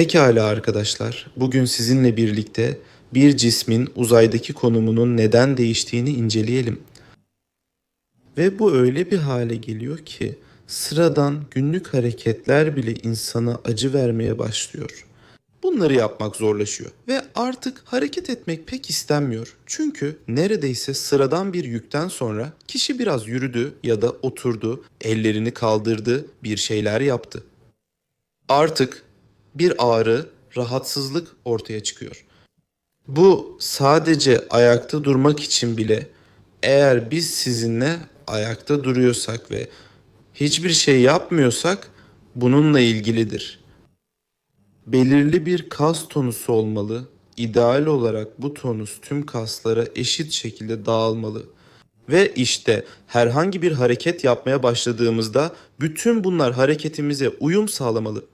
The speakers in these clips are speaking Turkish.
Pekala arkadaşlar, bugün sizinle birlikte bir cismin uzaydaki konumunun neden değiştiğini inceleyelim. Ve bu öyle bir hale geliyor ki sıradan günlük hareketler bile insana acı vermeye başlıyor. Bunları yapmak zorlaşıyor ve artık hareket etmek pek istenmiyor. Çünkü neredeyse sıradan bir yükten sonra kişi biraz yürüdü ya da oturdu, ellerini kaldırdı, bir şeyler yaptı. Artık bir ağrı, rahatsızlık ortaya çıkıyor. Bu sadece ayakta durmak için bile eğer biz sizinle ayakta duruyorsak ve hiçbir şey yapmıyorsak bununla ilgilidir. Belirli bir kas tonusu olmalı. İdeal olarak bu tonus tüm kaslara eşit şekilde dağılmalı. Ve işte herhangi bir hareket yapmaya başladığımızda bütün bunlar hareketimize uyum sağlamalı.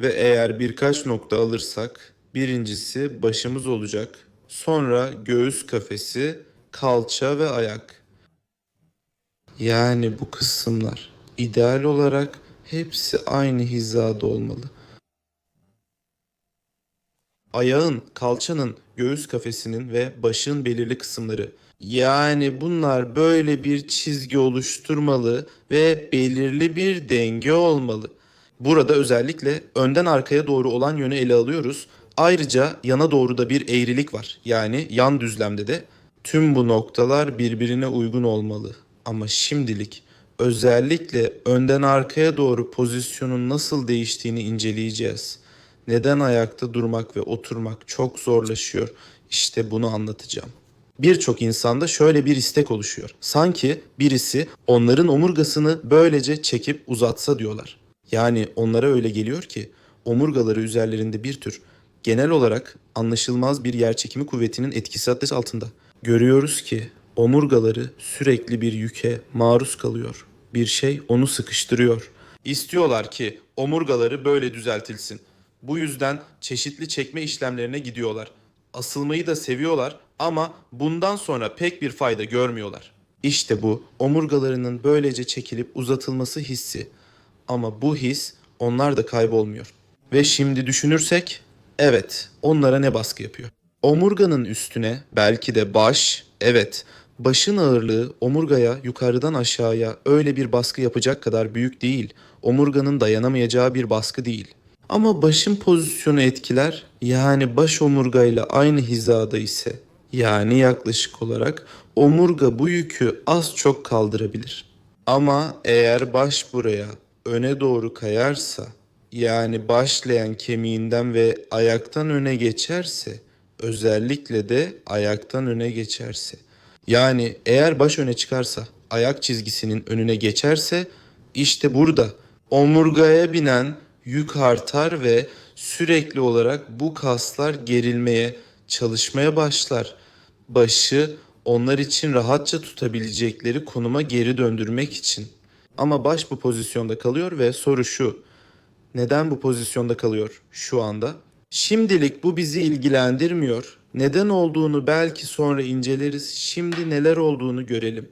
Ve eğer birkaç nokta alırsak birincisi başımız olacak. Sonra göğüs kafesi, kalça ve ayak. Yani bu kısımlar ideal olarak hepsi aynı hizada olmalı. Ayağın, kalçanın, göğüs kafesinin ve başın belirli kısımları. Yani bunlar böyle bir çizgi oluşturmalı ve belirli bir denge olmalı. Burada özellikle önden arkaya doğru olan yönü ele alıyoruz. Ayrıca yana doğru da bir eğrilik var. Yani yan düzlemde de tüm bu noktalar birbirine uygun olmalı. Ama şimdilik özellikle önden arkaya doğru pozisyonun nasıl değiştiğini inceleyeceğiz. Neden ayakta durmak ve oturmak çok zorlaşıyor? İşte bunu anlatacağım. Birçok insanda şöyle bir istek oluşuyor. Sanki birisi onların omurgasını böylece çekip uzatsa diyorlar. Yani onlara öyle geliyor ki omurgaları üzerlerinde bir tür genel olarak anlaşılmaz bir yerçekimi kuvvetinin etkisi altında. Görüyoruz ki omurgaları sürekli bir yüke maruz kalıyor. Bir şey onu sıkıştırıyor. İstiyorlar ki omurgaları böyle düzeltilsin. Bu yüzden çeşitli çekme işlemlerine gidiyorlar. Asılmayı da seviyorlar ama bundan sonra pek bir fayda görmüyorlar. İşte bu omurgalarının böylece çekilip uzatılması hissi. Ama bu his onlar da kaybolmuyor. Ve şimdi düşünürsek evet onlara ne baskı yapıyor? Omurganın üstüne belki de baş, evet başın ağırlığı omurgaya yukarıdan aşağıya öyle bir baskı yapacak kadar büyük değil. Omurganın dayanamayacağı bir baskı değil. Ama başın pozisyonu etkiler. Yani baş omurgayla aynı hizada ise yani yaklaşık olarak omurga bu yükü az çok kaldırabilir. Ama eğer baş buraya öne doğru kayarsa yani başlayan kemiğinden ve ayaktan öne geçerse özellikle de ayaktan öne geçerse yani eğer baş öne çıkarsa ayak çizgisinin önüne geçerse işte burada omurgaya binen yük artar ve sürekli olarak bu kaslar gerilmeye, çalışmaya başlar. Başı onlar için rahatça tutabilecekleri konuma geri döndürmek için. Ama baş bu pozisyonda kalıyor ve soru şu. Neden bu pozisyonda kalıyor şu anda? Şimdilik bu bizi ilgilendirmiyor. Neden olduğunu belki sonra inceleriz. Şimdi neler olduğunu görelim.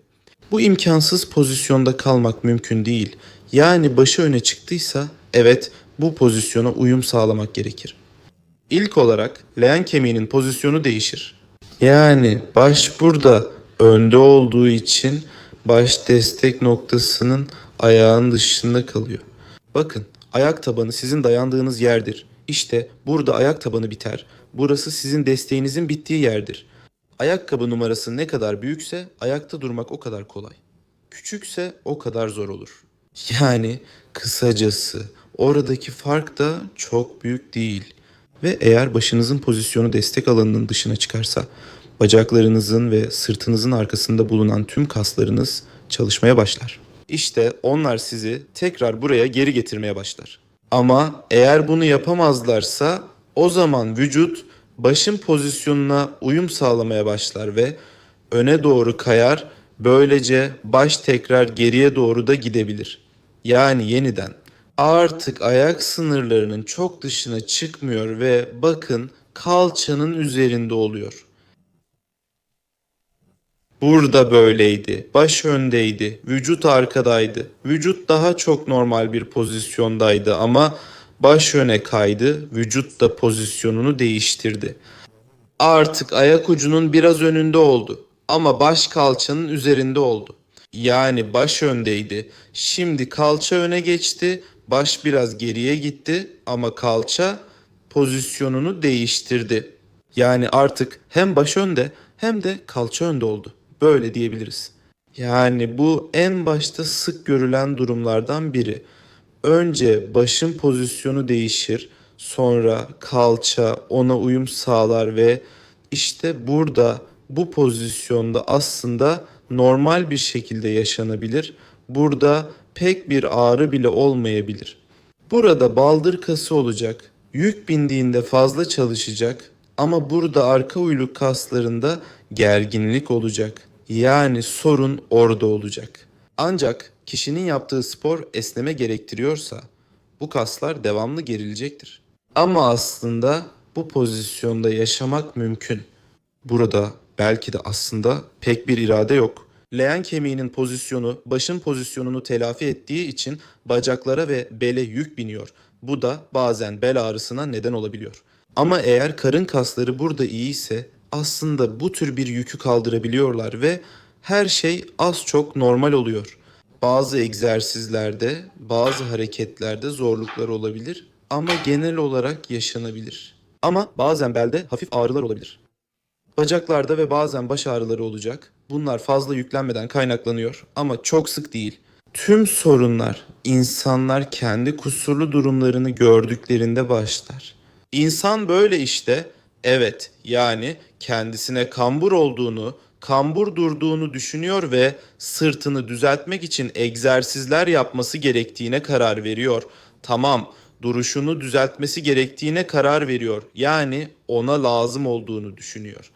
Bu imkansız pozisyonda kalmak mümkün değil. Yani başı öne çıktıysa evet bu pozisyona uyum sağlamak gerekir. İlk olarak leğen kemiğinin pozisyonu değişir. Yani baş burada önde olduğu için baş destek noktasının ayağın dışında kalıyor. Bakın ayak tabanı sizin dayandığınız yerdir. İşte burada ayak tabanı biter. Burası sizin desteğinizin bittiği yerdir. Ayakkabı numarası ne kadar büyükse ayakta durmak o kadar kolay. Küçükse o kadar zor olur. Yani kısacası oradaki fark da çok büyük değil. Ve eğer başınızın pozisyonu destek alanının dışına çıkarsa bacaklarınızın ve sırtınızın arkasında bulunan tüm kaslarınız çalışmaya başlar. İşte onlar sizi tekrar buraya geri getirmeye başlar. Ama eğer bunu yapamazlarsa o zaman vücut başın pozisyonuna uyum sağlamaya başlar ve öne doğru kayar. Böylece baş tekrar geriye doğru da gidebilir. Yani yeniden artık ayak sınırlarının çok dışına çıkmıyor ve bakın kalçanın üzerinde oluyor. Burada böyleydi. Baş öndeydi. Vücut arkadaydı. Vücut daha çok normal bir pozisyondaydı ama Baş öne kaydı, vücut da pozisyonunu değiştirdi. Artık ayak ucunun biraz önünde oldu ama baş kalçanın üzerinde oldu. Yani baş öndeydi. Şimdi kalça öne geçti, baş biraz geriye gitti ama kalça pozisyonunu değiştirdi. Yani artık hem baş önde hem de kalça önde oldu. Böyle diyebiliriz. Yani bu en başta sık görülen durumlardan biri. Önce başın pozisyonu değişir, sonra kalça ona uyum sağlar ve işte burada bu pozisyonda aslında normal bir şekilde yaşanabilir. Burada pek bir ağrı bile olmayabilir. Burada baldır kası olacak. Yük bindiğinde fazla çalışacak ama burada arka uyluk kaslarında gerginlik olacak. Yani sorun orada olacak. Ancak kişinin yaptığı spor esneme gerektiriyorsa bu kaslar devamlı gerilecektir. Ama aslında bu pozisyonda yaşamak mümkün. Burada belki de aslında pek bir irade yok. Leğen kemiğinin pozisyonu başın pozisyonunu telafi ettiği için bacaklara ve bele yük biniyor. Bu da bazen bel ağrısına neden olabiliyor. Ama eğer karın kasları burada iyi ise aslında bu tür bir yükü kaldırabiliyorlar ve her şey az çok normal oluyor. Bazı egzersizlerde, bazı hareketlerde zorluklar olabilir ama genel olarak yaşanabilir. Ama bazen belde hafif ağrılar olabilir. Bacaklarda ve bazen baş ağrıları olacak. Bunlar fazla yüklenmeden kaynaklanıyor ama çok sık değil. Tüm sorunlar insanlar kendi kusurlu durumlarını gördüklerinde başlar. İnsan böyle işte evet yani kendisine kambur olduğunu, kambur durduğunu düşünüyor ve sırtını düzeltmek için egzersizler yapması gerektiğine karar veriyor. Tamam, duruşunu düzeltmesi gerektiğine karar veriyor. Yani ona lazım olduğunu düşünüyor.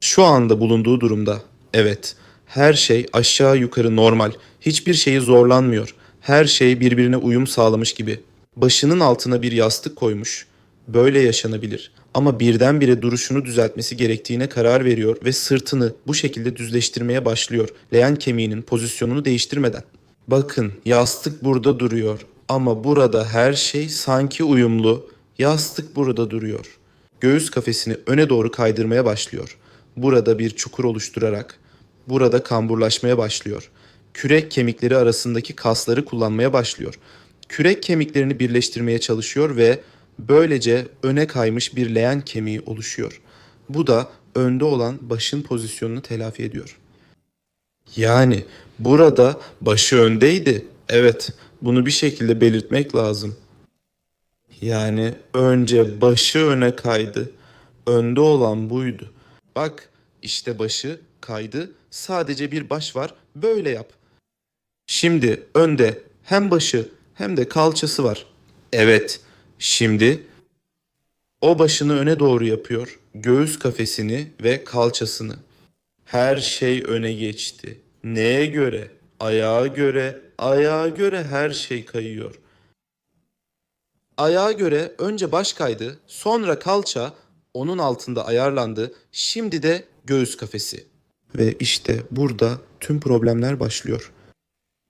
Şu anda bulunduğu durumda evet her şey aşağı yukarı normal. Hiçbir şeyi zorlanmıyor. Her şey birbirine uyum sağlamış gibi. Başının altına bir yastık koymuş. Böyle yaşanabilir. Ama birdenbire duruşunu düzeltmesi gerektiğine karar veriyor ve sırtını bu şekilde düzleştirmeye başlıyor. Leğen kemiğinin pozisyonunu değiştirmeden. Bakın yastık burada duruyor ama burada her şey sanki uyumlu. Yastık burada duruyor. Göğüs kafesini öne doğru kaydırmaya başlıyor. Burada bir çukur oluşturarak burada kamburlaşmaya başlıyor. Kürek kemikleri arasındaki kasları kullanmaya başlıyor. Kürek kemiklerini birleştirmeye çalışıyor ve böylece öne kaymış bir leğen kemiği oluşuyor. Bu da önde olan başın pozisyonunu telafi ediyor. Yani burada başı öndeydi. Evet, bunu bir şekilde belirtmek lazım. Yani önce başı öne kaydı. Önde olan buydu. Bak işte başı kaydı. Sadece bir baş var. Böyle yap. Şimdi önde hem başı hem de kalçası var. Evet. Şimdi o başını öne doğru yapıyor. Göğüs kafesini ve kalçasını. Her şey öne geçti. Neye göre? Ayağa göre, ayağa göre her şey kayıyor. Ayağa göre önce baş kaydı, sonra kalça onun altında ayarlandı. Şimdi de göğüs kafesi. Ve işte burada tüm problemler başlıyor.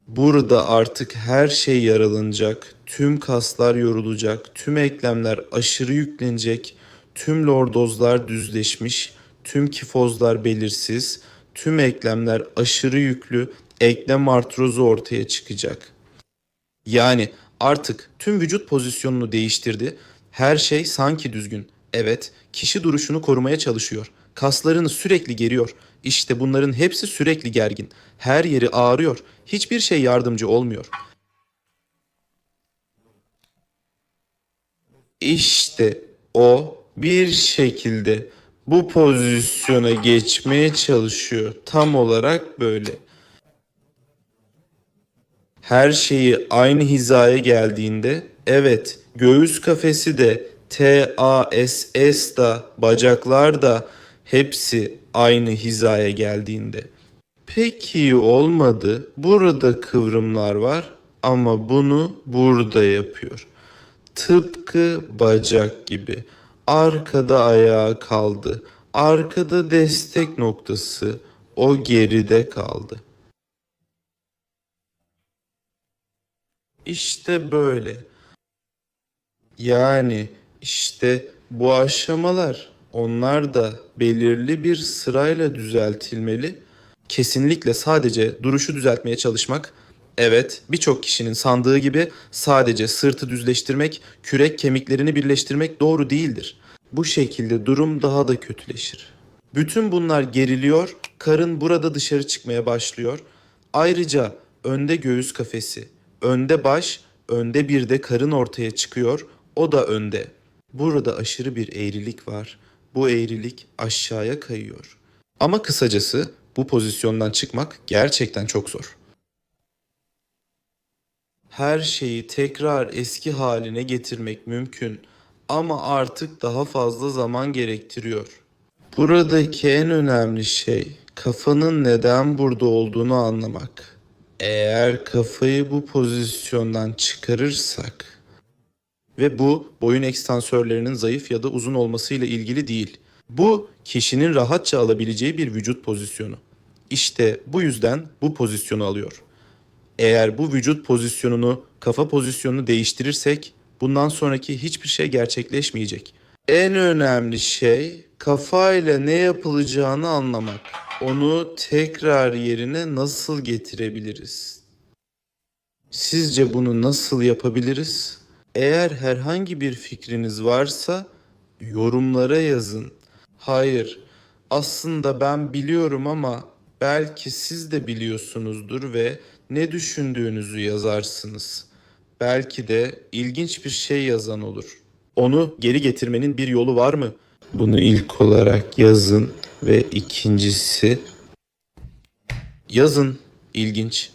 Burada artık her şey yaralanacak, tüm kaslar yorulacak, tüm eklemler aşırı yüklenecek, tüm lordozlar düzleşmiş, tüm kifozlar belirsiz, tüm eklemler aşırı yüklü, eklem artrozu ortaya çıkacak. Yani artık tüm vücut pozisyonunu değiştirdi. Her şey sanki düzgün. Evet, kişi duruşunu korumaya çalışıyor. Kaslarını sürekli geriyor. İşte bunların hepsi sürekli gergin. Her yeri ağrıyor. Hiçbir şey yardımcı olmuyor. İşte o bir şekilde bu pozisyona geçmeye çalışıyor. Tam olarak böyle. Her şeyi aynı hizaya geldiğinde evet göğüs kafesi de T, A, S, S da bacaklar da hepsi aynı hizaya geldiğinde. Pek iyi olmadı. Burada kıvrımlar var ama bunu burada yapıyor. Tıpkı bacak gibi. Arkada ayağa kaldı. Arkada destek noktası. O geride kaldı. İşte böyle. Yani işte bu aşamalar onlar da belirli bir sırayla düzeltilmeli. Kesinlikle sadece duruşu düzeltmeye çalışmak Evet, birçok kişinin sandığı gibi sadece sırtı düzleştirmek, kürek kemiklerini birleştirmek doğru değildir. Bu şekilde durum daha da kötüleşir. Bütün bunlar geriliyor, karın burada dışarı çıkmaya başlıyor. Ayrıca önde göğüs kafesi, önde baş, önde bir de karın ortaya çıkıyor. O da önde. Burada aşırı bir eğrilik var. Bu eğrilik aşağıya kayıyor. Ama kısacası bu pozisyondan çıkmak gerçekten çok zor. Her şeyi tekrar eski haline getirmek mümkün ama artık daha fazla zaman gerektiriyor. Buradaki en önemli şey kafanın neden burada olduğunu anlamak. Eğer kafayı bu pozisyondan çıkarırsak ve bu boyun ekstansörlerinin zayıf ya da uzun olmasıyla ilgili değil. Bu kişinin rahatça alabileceği bir vücut pozisyonu. İşte bu yüzden bu pozisyonu alıyor. Eğer bu vücut pozisyonunu, kafa pozisyonunu değiştirirsek bundan sonraki hiçbir şey gerçekleşmeyecek. En önemli şey kafayla ne yapılacağını anlamak. Onu tekrar yerine nasıl getirebiliriz? Sizce bunu nasıl yapabiliriz? Eğer herhangi bir fikriniz varsa yorumlara yazın. Hayır, aslında ben biliyorum ama belki siz de biliyorsunuzdur ve ne düşündüğünüzü yazarsınız. Belki de ilginç bir şey yazan olur. Onu geri getirmenin bir yolu var mı? Bunu ilk olarak yazın ve ikincisi Yazın. İlginç.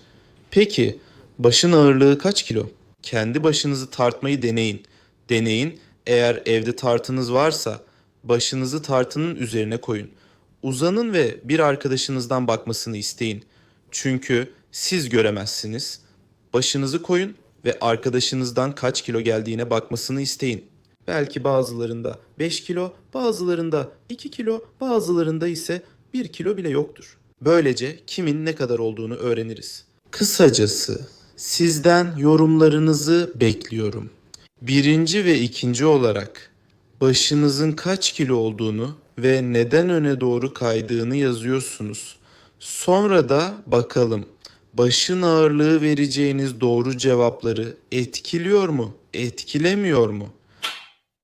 Peki başın ağırlığı kaç kilo? Kendi başınızı tartmayı deneyin. Deneyin. Eğer evde tartınız varsa başınızı tartının üzerine koyun. Uzanın ve bir arkadaşınızdan bakmasını isteyin. Çünkü siz göremezsiniz. Başınızı koyun ve arkadaşınızdan kaç kilo geldiğine bakmasını isteyin. Belki bazılarında 5 kilo, bazılarında 2 kilo, bazılarında ise 1 kilo bile yoktur. Böylece kimin ne kadar olduğunu öğreniriz. Kısacası sizden yorumlarınızı bekliyorum. Birinci ve ikinci olarak başınızın kaç kilo olduğunu ve neden öne doğru kaydığını yazıyorsunuz. Sonra da bakalım başın ağırlığı vereceğiniz doğru cevapları etkiliyor mu, etkilemiyor mu?